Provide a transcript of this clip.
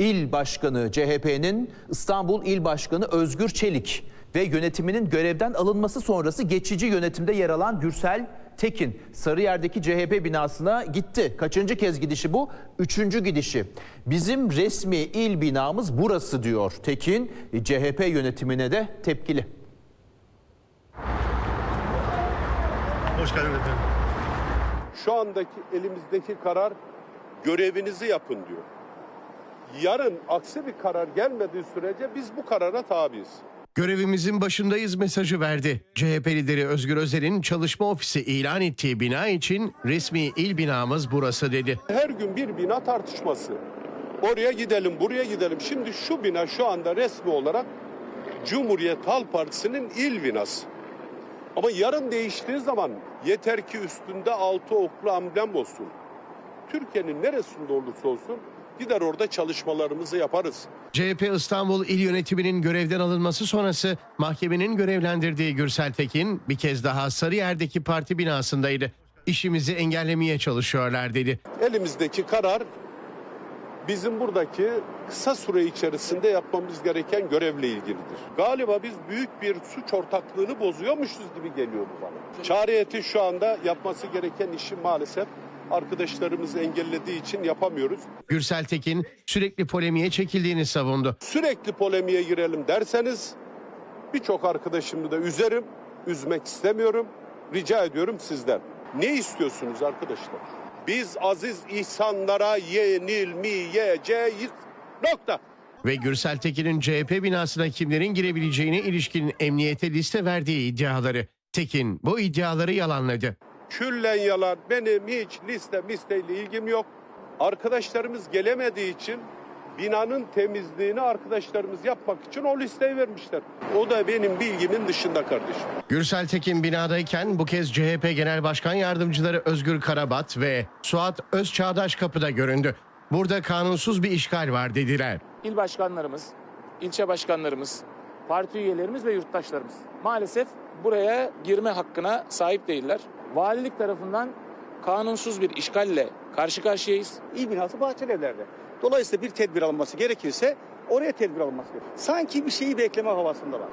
İl Başkanı CHP'nin İstanbul İl Başkanı Özgür Çelik ve yönetiminin görevden alınması sonrası geçici yönetimde yer alan Gürsel Tekin Sarıyer'deki CHP binasına gitti. Kaçıncı kez gidişi bu? Üçüncü gidişi. Bizim resmi il binamız burası diyor Tekin. CHP yönetimine de tepkili. Hoş geldin efendim. Şu andaki elimizdeki karar görevinizi yapın diyor. Yarın aksi bir karar gelmediği sürece biz bu karara tabiiz. Görevimizin başındayız mesajı verdi. CHP lideri Özgür Özel'in çalışma ofisi ilan ettiği bina için resmi il binamız burası dedi. Her gün bir bina tartışması. Oraya gidelim, buraya gidelim. Şimdi şu bina şu anda resmi olarak Cumhuriyet Halk Partisi'nin il binası. Ama yarın değiştiği zaman yeter ki üstünde altı oklu amblem olsun. Türkiye'nin neresinde olursa olsun gider orada çalışmalarımızı yaparız. CHP İstanbul İl Yönetimi'nin görevden alınması sonrası mahkemenin görevlendirdiği Gürsel Tekin bir kez daha Sarıyer'deki parti binasındaydı. İşimizi engellemeye çalışıyorlar dedi. Elimizdeki karar bizim buradaki kısa süre içerisinde yapmamız gereken görevle ilgilidir. Galiba biz büyük bir suç ortaklığını bozuyormuşuz gibi geliyor bu bana. Çağrı şu anda yapması gereken işi maalesef arkadaşlarımız engellediği için yapamıyoruz. Gürsel Tekin sürekli polemiğe çekildiğini savundu. Sürekli polemiğe girelim derseniz birçok arkadaşımı da üzerim, üzmek istemiyorum. Rica ediyorum sizden. Ne istiyorsunuz arkadaşlar? Biz aziz ihsanlara yenilmeyeceğiz. Nokta. Ve Gürsel Tekin'in CHP binasına kimlerin girebileceğine ilişkin emniyete liste verdiği iddiaları. Tekin bu iddiaları yalanladı. Küllen yalan. Benim hiç liste misteyle ilgim yok. Arkadaşlarımız gelemediği için binanın temizliğini arkadaşlarımız yapmak için o listeyi vermişler. O da benim bilgimin dışında kardeşim. Gürsel Tekin binadayken bu kez CHP Genel Başkan Yardımcıları Özgür Karabat ve Suat Özçağdaş kapıda göründü. Burada kanunsuz bir işgal var dediler. il başkanlarımız, ilçe başkanlarımız, parti üyelerimiz ve yurttaşlarımız maalesef buraya girme hakkına sahip değiller. Valilik tarafından kanunsuz bir işgalle karşı karşıyayız. İl binası Bahçelievler'de. Dolayısıyla bir tedbir alınması gerekirse oraya tedbir alınması gerekir. Sanki bir şeyi bekleme havasındalar.